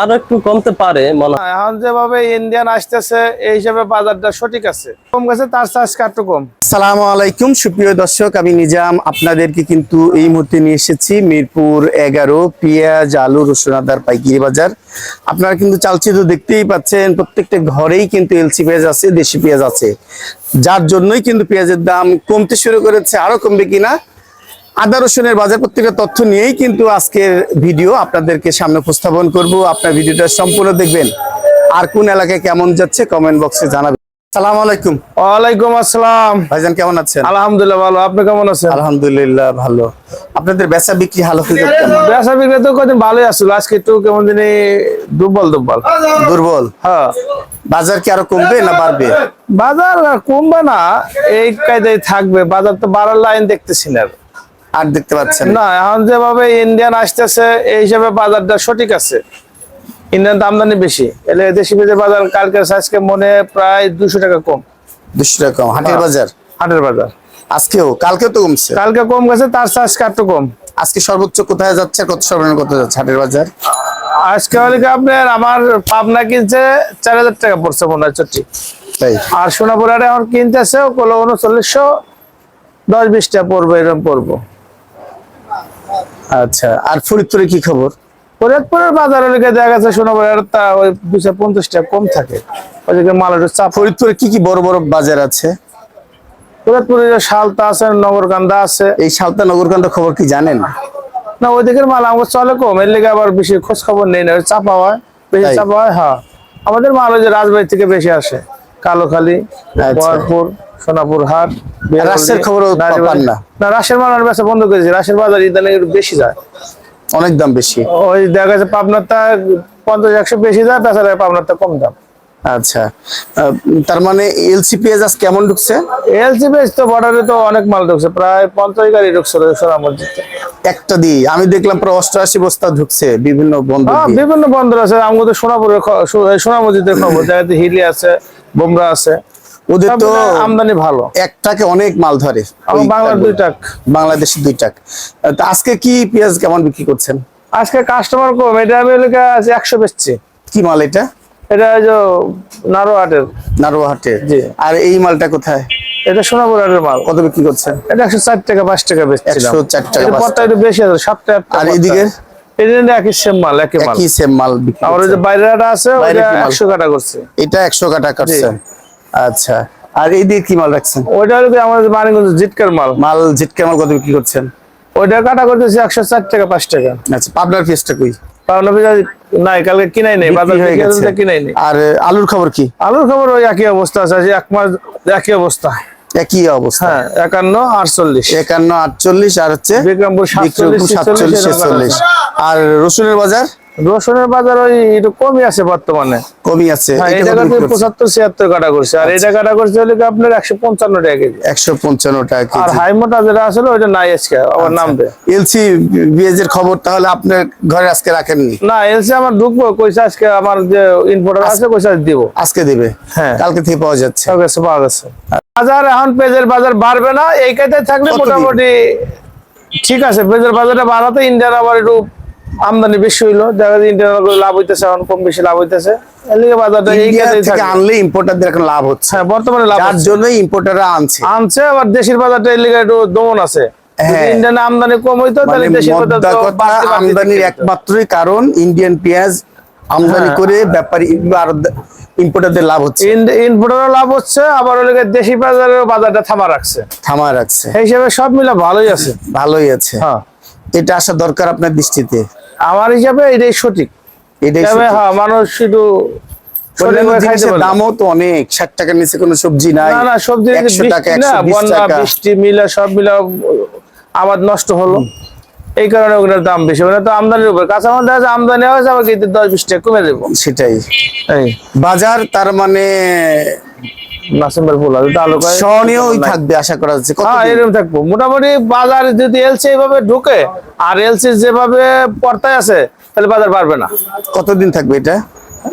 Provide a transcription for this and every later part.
আরও একটু কমতে পারে মনে হয়। এখন যেভাবে ইন্ডিয়ান আসতেছে এই হিসাবে বাজারটা সঠিক আছে। কম গেছে তার চাষ একটু কম। সালামু আলাইকুম সুপ্রিয় দর্শক আমি নিজাম। আপনাদেরকে কিন্তু এই মুহূর্তে নিয়ে এসেছি মিরপুর এগারো পেঁয়াজ আলু রসুন আদার পাইকারি বাজার। আপনারা কিন্তু চালচিত্র দেখতেই পাচ্ছেন প্রত্যেকটা ঘরেই কিন্তু এলসি পেঁয়াজ আছে দেশি পেঁয়াজ আছে। যার জন্যই কিন্তু পেঁয়াজের দাম কমতে শুরু করেছে আরও কমবে কিনা আদা রসুনের বাজার প্রত্যেকটা তথ্য নিয়েই কিন্তু আজকের ভিডিও আপনাদেরকে সামনে উপস্থাপন করব। আপনার ভিডিওটা সম্পূর্ণ দেখবেন। আর কোন এলাকায় কেমন যাচ্ছে কমেন্ট বক্সে জানাবেন। আলাইকুম। ওয়ালাইকুম আসসালাম। ভাইজান কেমন আছেন? আলহামদুলিল্লাহ ভালো। আপনি কেমন আছেন? আলহামদুলিল্লাহ ভালো। আপনাদের বেচা বিক্রি ব্যবসা বিক্রি তো কদিন ভালোই আসলো। আজকে একটু কেমন দিনে দুর্বল দুর্বল। দুর্বল? হ্যাঁ। বাজার কি আরও কমবে না বাড়বে? বাজার কমবে না। এই কায়দায় থাকবে। বাজার তো বাড়ার লাইন দেখতেছি না। আর দেখতে পাচ্ছেন না। এখন যেভাবে ইন্ডিয়ান আসতেছে এই হিসাবে বাজারটা সঠিক আছে। ইন্ডিয়ান তো আমদানি বেশি। এলে দেশি পেঁয়াজের বাজার কালকে আজকে মনে প্রায় দুশো টাকা কম। দুশো টাকা কম। হাটের হ্যাঁ। বাজার? হাটের বাজার। আজকেও? কালকেও তো কমছে? কালকে কম গেছে তার চাষ একটু কম। আজকে সর্বোচ্চ কোথায় যাচ্ছে কত সর্বনিম্ন কত যাচ্ছে হাটের বাজার? আজকে হলে আপনার আমার পাবনা কিনছে চার হাজার টাকা পড়ছে মনে হয় তাই? আর সোনাপুরারে এখন কিনতেছে ওগুলো উনচল্লিশশো দশ বিশটা পড়ব এরকম পড়ব। আচ্ছা আর ফরিদপুরে কি খবর? ফরিদপুরের বাজার হলে গিয়ে দেখা গেছে সোনাপুরের তা ওই দুশো পঞ্চাশ টাকা কম থাকে। ওইদিকে মাল একটু চাপ। ফরিদপুরে কি কি বড় বড় বাজার আছে? ফরিদপুরে যে শালতা আছে নগরকান্দা আছে। এই সালতা নগরকান্দ খবর কি জানেন? না ওইদিকের মাল আমার চলে কম এর লেগে আবার বেশি খোঁজ খবর নেই না ওই চাপা হয় বেশি? চাপা হয় হ্যাঁ। আমাদের মাল ওই যে রাজবাড়ি থেকে বেশি আসে। কালোখালী আচ্ছা। বহরপুর সোনাপুর হাট রাজশাহীর খবর পান না? না রাশের মাল বেচা বন্ধ করেছে। রাশের বাজার ইদানে একটু বেশি যায়। অনেক দাম বেশি। ওই দেখা গেছে পাবনারটা পঞ্চাশ একশো বেশি যায় তাছাড়া পাবনারটা কম দাম। আচ্ছা তার মানে এলসি পেঁয়াজ আজ কেমন ঢুকছে? এলসি বেশ তো বর্ডারে তো অনেক মাল ঢুকছে প্রায় পঞ্চাশ গাড়ি ঢুকছে একটা দিয়ে আমি দেখলাম প্রায় অষ্টআশি বস্তা ঢুকছে বিভিন্ন বন্ধু হ্যাঁ বিভিন্ন বন্দর আছে আমাদের সোনাপুরের এই সোনা মসজিদের খবর দেখাতে হিলি আছে বোমরা আছে। ওদের তো আমদানি ভালো। একটাকে অনেক মাল ধরে। বাংলার দুই টাক বাংলাদেশে দুই টাক তা আজকে কি পেঁয়াজ কেমন বিক্রি করছেন? আজকে কাস্টমার কম এটা আমি একশো বেচছি। কি মাল এটা? এটা যে নারো হাটের নারোহাটে জি। আর এই মালটা কোথায়? এটা সোনাপুর হাটের মাল। কত বিক্রি করছেন? এটা একশো চার টাকা পাঁচ টাকা বেচছিলাম। 104 টাকা, এটা একটু বেশি আছে সাত টাকা আর একই সেম মাল একই মাল। একই সেম মাল আর যে আছে বাইরে একশো কাটা করছে। এটা একশো কাটা কাটছেন আচ্ছা। আর এই কি মাল রাখছেন? ওইটা হলো আমাদের মানিকগঞ্জ জিটকার মাল। মাল জিটকা মাল কত বিক্রি করছেন? ওইটা কাটা করতেছে একশো চার টাকা পাঁচ টাকা। আচ্ছা পাবনার পেঁয়াজটা কই? নাই কালকে কিনাই নেই বাজার হয়ে থেকে গেছে। আনতে কিনাই নেই। আর আলুর খবর কি? আলুর খবর ওই একই অবস্থা আছে এক মাস একই অবস্থা। একই অবস্থা। হ্যাঁ একান্ন আটচল্লিশ। একান্ন আটচল্লিশ আর হচ্ছে বিক্রমপুর সাতচল্লিশ সাতচল্লিশ ছেচল্লিশ ছেচল্লিশ। আর রসুনের বাজার? রসুনের বাজার ওই একটু কমই আছে বর্তমানে। কমই আছে হ্যাঁ এটা? পঁচাত্তর ছিয়াত্তর কাটা করছে। আর এই জায়গাটা করছে হলে আপনার একশো পঞ্চান্ন টাকা কেজি। একশো পঞ্চান্ন টাকা আর হাই মোটা যেটা আসলে ওইটা নাই আজকে আবার নামবে। এলসি পেঁয়াজের খবর তাহলে আপনার ঘরে আজকে রাখেননি? না এলসি আমার ঢুকবো কইছে আজকে আমার যে ইনপোর্টার আছে আজ দিব। আজকে দিবে? হ্যাঁ। কালকে থেকে পাওয়া যাচ্ছে। পাওয়া গেছে। বাজার এখন পেঁয়াজের বাজার বাড়বে না এই কাজে থাকলে মোটামুটি ঠিক আছে পেঁয়াজের বাজারটা বাড়াতে ইন্ডিয়ার আবার একটু আমদানি বেশি হইল দেখা যায় ইন্ডিয়ার লাভ হইতেছে এখন কম বেশি লাভ হইতেছে। বাজারটা এই থেকে আনলে ইম্পোর্টারদের এখন লাভ হচ্ছে। হ্যাঁ বর্তমানে লাভ যার। জন্যই ইম্পোর্টাররা আনছে। আনছে আবার দেশের বাজারটা একটু দমন আছে। হ্যাঁ। ইন্ডিয়ান আমদানি কম হইতো মানে তাহলে দেশের বাজার আমদানির একমাত্রই কারণ ইন্ডিয়ান পেঁয়াজ আমদানি হ্যাঁ। করে ব্যাপারী আর ইম্পোর্টারদের লাভ হচ্ছে। ইনপুটেরও লাভ হচ্ছে আবার দেশি বাজারের বাজারটা থামা রাখছে। থামা রাখছে। হিসাবে সব মিলে ভালোই আছে। ভালোই আছে। হ্যাঁ। এটা আসা দরকার আপনার দৃষ্টিতে। আমার হিসাবে এটাই সঠিক। এটাই হ্যাঁ মানুষ। দামও তো অনেক ষাট টাকার নিচে কোনো সবজি নাই না না সবজি টাকা বন্যা বৃষ্টি মিলে সব মিলে আবাদ নষ্ট হলো। এই কারণে ওগুলোর দাম বেশি তো আমদানির উপর। কাঁচামাল দেখা যাচ্ছে আমদানি হয়েছে দশ বিশ টাকা কমে দেবো সেটাই। বাজার তার মানে নাসিমের ফুল আছে তালুকায় সহনীয়ই থাকবে আশা করা যাচ্ছে। হ্যাঁ এরকম থাকব। মোটামুটি বাজার যদি এলসি এইভাবে ঢুকে আর এলসি যেভাবে পর্তায় আছে তাহলে বাজার পারবে না। কতদিন থাকবে এটা?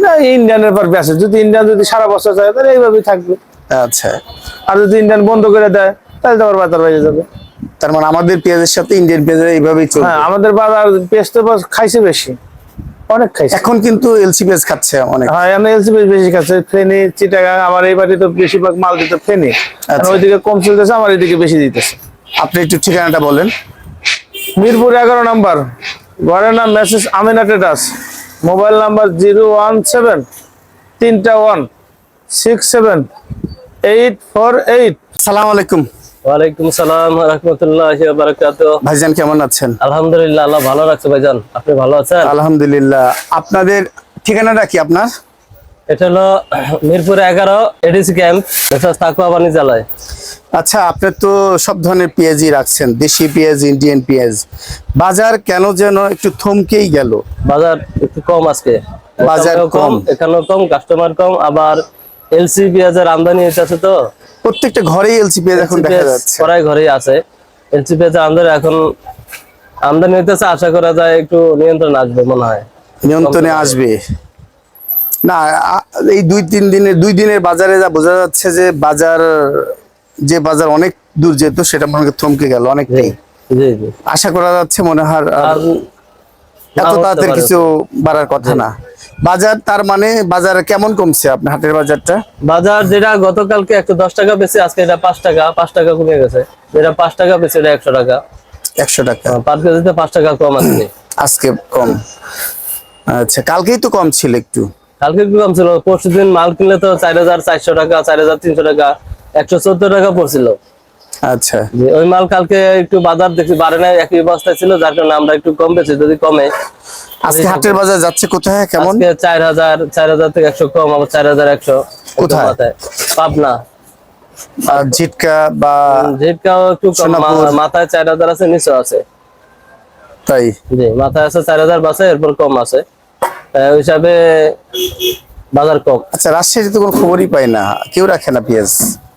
না, ইন্ডিয়ানের পর আছে যদি ইন্ডিয়ান যদি সারা বছর তাহলে এইভাবেই থাকবে। আচ্ছা। আর যদি ইন্ডিয়ান বন্ধ করে দেয় তাহলে বাজার যাবে। তার মানে আমাদের পেঁয়াজের সাথে ইন্ডিয়ান পেঁয়াজের এইভাবেই চলবে। হ্যাঁ আমাদের বাজার পেঁয়াজ তো খাইছে বেশি। অনেক খাইছে। এখন কিন্তু এলসি পেঁয়াজ খাচ্ছে অনেক। হ্যাঁ এখানে এলসিপি বেশি খাচ্ছে ফেনি চিটাগাং আমার এই বাড়ি তো বেশিরভাগ মাল দিত ফেনি। আচ্ছা। ওইদিকে কম চলতেছে আমার এদিকে বেশি দিতেছে। আপনি একটু ঠিকানাটা বলেন। মিরপুর এগারো নাম্বার ঘরের নাম message Amina traders mobile number zero one seven তিনটা one six seven eight four eight. সালাম আলাইকুম। ওয়ালাইকুম সালাম রহমতুল্লাহ বারাকাত ভাইজান কেমন আছেন? আলহামদুলিল্লাহ আল্লাহ ভালো রাখছে ভাইজান। আপনি ভালো আছেন? আলহামদুলিল্লাহ। আপনাদের ঠিকানাটা কি আপনার? এটা হলো মিরপুর এগারো এডিসি ক্যাম্প তাকুয়া বাণী জেলায় আচ্ছা আপনি তো সব ধরনের পেঁয়াজই রাখছেন দেশি পেঁয়াজ ইন্ডিয়ান পেঁয়াজ। বাজার কেন যেন একটু থমকেই গেল? বাজার একটু কম আজকে। বাজার কম। এখানেও কম কাস্টমার কম আবার এলসি পেঁয়াজের আমদানি হইতেছে তো। প্রত্যেকটা ঘরেই এলসি পেঁয়াজ এখন দেখা যাচ্ছে। প্রায় ঘরেই আছে। এলসি পেঁয়াজের আমদানি এখন আমদানি হইতেছে আশা করা যায় একটু নিয়ন্ত্রণ আসবে মনে হয়। নিয়ন্ত্রণে আসবে। না এই দুই তিন দিনের দুই দিনের বাজারে যা বোঝা যাচ্ছে যে বাজার যে বাজার অনেক দূর যেত সেটা মনে থমকে গেল অনেকটাই। জি জি আশা করা যাচ্ছে মনে হয় এত তাড়াতাড়ি কিছু বাড়ার কথা না। বাজার তার মানে বাজার কেমন কমছে আপনার হাটের বাজারটা? বাজার যেটা গতকালকে একশো দশ টাকা বেশি আজকে এটা পাঁচ টাকা পাঁচ টাকা কমে গেছে। যেটা পাঁচ টাকা বেশি এটা একশো টাকা। একশো টাকা। পার কেজিতে পাঁচ টাকা কম আছে। আজকে কম। আচ্ছা কালকেই তো কম ছিল একটু। কালকে একটু কম ছিল পরশু দিন মাল কিনলে তো চার হাজার চারশো টাকা চার হাজার তিনশো টাকা একশো চোদ্দ টাকা পড়ছিল। আচ্ছা। যে ওই মাল কালকে একটু বাজার দেখি বাড়ে নাই একই অবস্থায় ছিল যার কারণে আমরা একটু কম বেশি যদি কমে। আজকে হাটের বাজার যাচ্ছে কোথায় কেমন? আজকে চার হাজার চার হাজার থেকে একশো কম আবার চার হাজার একশো। কোথায়? পাবনা। আর ঝিটকা বা ঝিটকাও একটু কম মাথায় চার হাজার আছে নিচে আছে। তাই? জি মাথায় আছে চার হাজার বাসে এরপর কম আছে। ওই হিসাবে বাজার কম। আচ্ছা রাজশাহীতে তো কোনো খবরই পাই না। কেউ রাখে না পেঁয়াজ?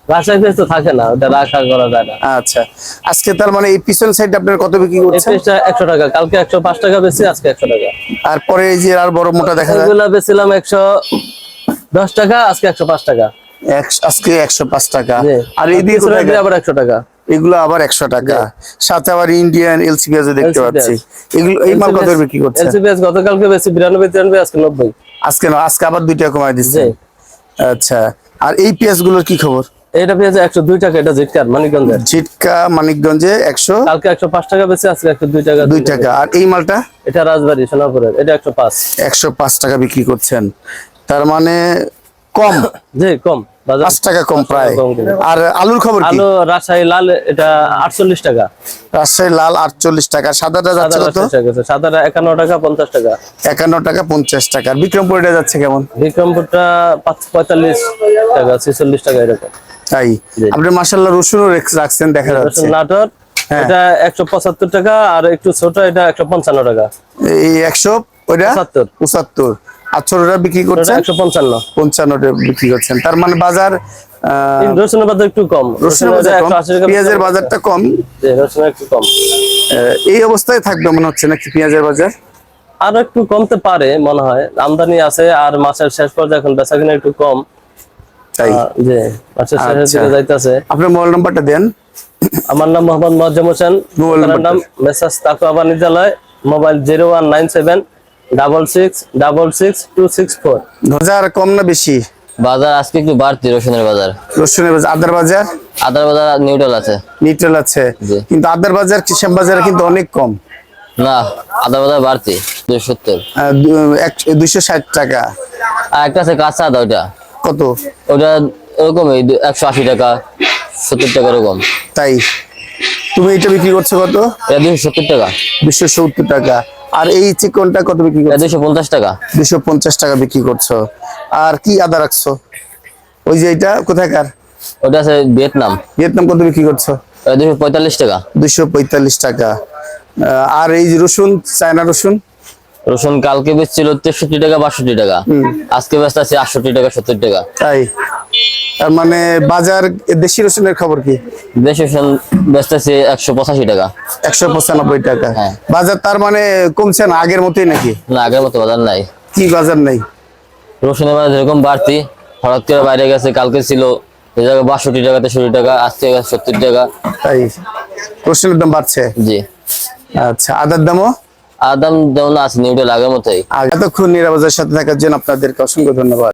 রাজশাহী পেঁয়াজ তো থাকে না ওটা রাখা করা যায় না। আচ্ছা আজকে তার মানে এই পিছন সাইড আপনার কত বিক্রি করছেন? পেঁয়াজটা টাকা কালকে একশো পাঁচ টাকা বেশি আজকে একশো টাকা। আর পরে এই যে আর বড় মোটা দেখা যায়? এগুলা বেছিলাম টাকা আজকে একশো পাঁচ টাকা। একশো- আজকে একশো পাঁচ টাকা। আর এই দিয়ে আবার একশো টাকা। এগুলো আবার একশো টাকা। সাথে আবার ইন্ডিয়ান এলসি দেখতে পাচ্ছি। এগুলো এই মাল কত বিক্রি করছে এলসি পেঁয়াজ গতকালকে বেশি বিরানব্বই তিরানব্বই আজকে নব্বই। আজকে না আজকে আবার দুইটা দিচ্ছে আচ্ছা আর এই পেঁয়াজগুলোর কি খবর? এটা পেঁয়াজ একশো দুই টাকা এটা ঝিটকা মানিকগঞ্জে একশো কালকে একশো পাঁচ টাকা আজকে একশো দুই টাকা দুই টাকা। আর এই মালটা? এটা রাজবাড়ি সোনাপুরের এটা একশো পাঁচ। একশো পাঁচ টাকা বিক্রি করছেন। তার মানে কম। জি কম। পাঁচ টাকা কম প্রায়। আর আলুর খবর আলু রাজশাহী লাল এটা আটচল্লিশ টাকা। রাজশাহী লাল আটচল্লিশ টাকা। সাদাটা যাচ্ছে কত। সাদাটা একান্ন টাকা পঞ্চাশ টাকা। একান্ন টাকা পঞ্চাশ টাকা। বিক্রমপুরটা যাচ্ছে কেমন? বিক্রমপুরটা পাঁচ পঁয়তাল্লিশ টাকা ছেচল্লিশ টাকা এরকম। তাই? আপনি মাসাল্লাহ রসুনও রেখ- রাখছেন দেখা যাচ্ছে। নাটোর হ্যাঁ। এটা একশো পঁচাত্তর টাকা আর একটু ছোট এটা একশো পঞ্চান্ন টাকা। এই আর ছোটটা বিক্রি করছেন? একশো পঞ্চান্ন। পঞ্চান্নটা বিক্রি করছেন। তার মানে বাজার রসুনের বাজার একটু কম। রসুনের বাজার কম, পেঁয়াজের বাজারটা কম। একটু কম। এই অবস্থায় থাকবে মনে হচ্ছে নাকি পেঁয়াজের বাজার? আর একটু কমতে পারে মনে হয়। আমদানি আছে আর মাসের শেষ পর্যায়ে এখন বেচা কিনা একটু কম। তাই? জি। শেষের আচ্ছা। দিকে যাইতেছে। আপনার মোবাইল নাম্বারটা দেন। আমার নাম মোহাম্মদ মজ্জম হোসেন। মোবাইল নাম মেসাজ Taqwa বাণিজ্যালয় mobile zero one nine seven double six double six two six four. বাজার কম না বেশি? বাজার আজকে একটু বাড়তি রসুনের বাজার। রসুনের বাজার। আদার বাজার? আদার বাজার নিউট্রাল আছে। নিউট্রাল আছে। কিন্তু আদার বাজার কিষাম বাজারে কিন্তু অনেক কম। না আদার বাজার বাড়তি দুশো সত্তর। দুইশো ষাট টাকা। আর একটা আছে কাঁচা আদা ওইটা। কত? ওটা ওরকমই একশো আশি টাকা সত্তর টাকা এরকম তাই? তুমি এটা বিক্রি করছ কত? এটা দুশো সত্তর টাকা। দুশো সত্তর টাকা। আর এই চিকনটা কত বিক্রি করছ? দুশো পঞ্চাশ টাকা। দুশো পঞ্চাশ টাকা বিক্রি করছ। আর কি আদা রাখছো? ওই যে এটা কোথাকার? ওটা আছে ভিয়েতনাম। ভিয়েতনাম কত বিক্রি করছ? দুশো পঁয়তাল্লিশ টাকা। দুশো পঁয়তাল্লিশ টাকা। আহ, আর এই যে রসুন চায়না রসুন? রসুন কালকে বেচছিল তেষট্টি টাকা বাষট্টি টাকা। আজকে ব্যস্ত আছে আটষট্টি টাকা সত্তর টাকা। তাই? তার মানে বাজার দেশি রসুনের খবর কি? দেশ রসুন ব্যস্ত আছে একশো পঁচাশি টাকা। একশো পঁচানব্বই টাকা। হ্যাঁ। বাজার তার মানে কমছে না আগের মতোই নাকি? না আগের মতো বাজার নাই। কি বাজার নাই? রসুনের বাজার যেরকম বাড়তি হঠাৎ করে বাইরে গেছে কালকে ছিল এই জায়গায় বাষট্টি টাকা তেষট্টি টাকা আজকে সত্তর টাকা। তাই? রসুনের দাম বাড়ছে? জি। আচ্ছা আদার দামও? আর দৌলা আছে নিউডল লাগার মতোই। এতক্ষণ নিরাপদের সাথে থাকার জন্য আপনাদেরকে অসংখ্য ধন্যবাদ।